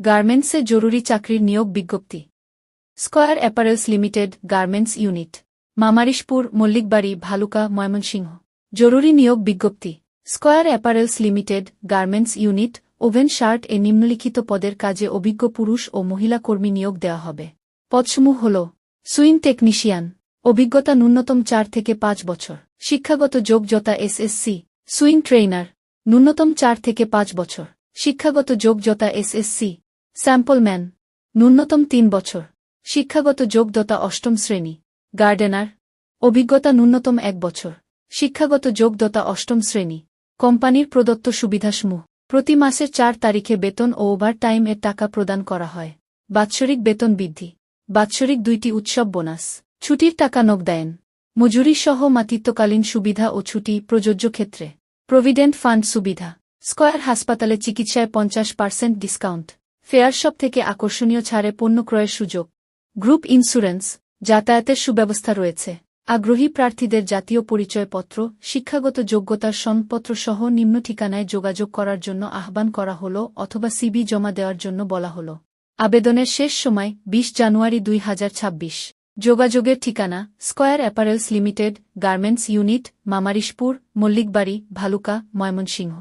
গার্মেন্টসে জরুরি চাকরির নিয়োগ বিজ্ঞপ্তি। Square apparels limited garments unit, Mamarishpur, Mallikbari, Bhaluka, Mymensingh. জরুরি নিয়োগ বিজ্ঞপ্তি। Square apparels limited garments unit, woven shirt এ নিম্নলিখিত পদের কাজে অভিজ্ঞ পুরুষ ও মহিলা কর্মী নিয়োগ দেওয়া হবে। পদসমূহ হল সুইন টেকনিশিয়ান, অভিজ্ঞতা ন্যূনতম চার থেকে পাঁচ বছর। শিক্ষাগত যোগ্যতা এসএসসি সুইং ট্রেইনার, ন্যূনতম চার থেকে পাঁচ বছর। শিক্ষাগত যোগ্যতা এসএসসি স্যাম্পলম্যান ন্যূনতম তিন বছর, শিক্ষাগত যোগ্যতা অষ্টম শ্রেণি, গার্ডেনার, অভিজ্ঞতা ন্যূনতম এক বছর, শিক্ষাগত যোগ্যতা অষ্টম শ্রেণি, কোম্পানির প্রদত্ত সুবিধাসমূহ, প্রতি মাসের চার তারিখে বেতন ও ওভার টাইম এর টাকা প্রদান করা হয়, বাৎসরিক বেতন বৃদ্ধি, বাৎসরিক দুইটি উৎসব বোনাস, ছুটির টাকা নগদায়ন মজুরি সহ মাতৃত্বকালীন সুবিধা ও ছুটি প্রযোজ্য ক্ষেত্রে, প্রভিডেন্ট ফান্ড সুবিধা, স্কয়ার হাসপাতালে চিকিৎসায় পঞ্চাশ পার্সেন্ট ডিসকাউন্ট। ফেয়ারশপ থেকে আকর্ষণীয় ছাড়ে পণ্য ক্রয়ের সুযোগ। গ্রুপ ইন্স্যুরেন্স, যাতায়াতের সুব্যবস্থা রয়েছে। আগ্রহী প্রার্থীদের জাতীয় পরিচয়পত্র, শিক্ষাগত যোগ্যতার সনদপত্র সহ নিম্ন ঠিকানায় যোগাযোগ করার জন্য আহ্বান করা হল অথবা সিবি জমা দেওয়ার জন্য বলা হল। আবেদনের শেষ সময় ২০ জানুয়ারি দুই হাজার ছাব্বিশ। যোগাযোগের ঠিকানা, Square apparels limited, garments unit, Mamarishpur, Mallikbari, Bhaluka, Mymensingh.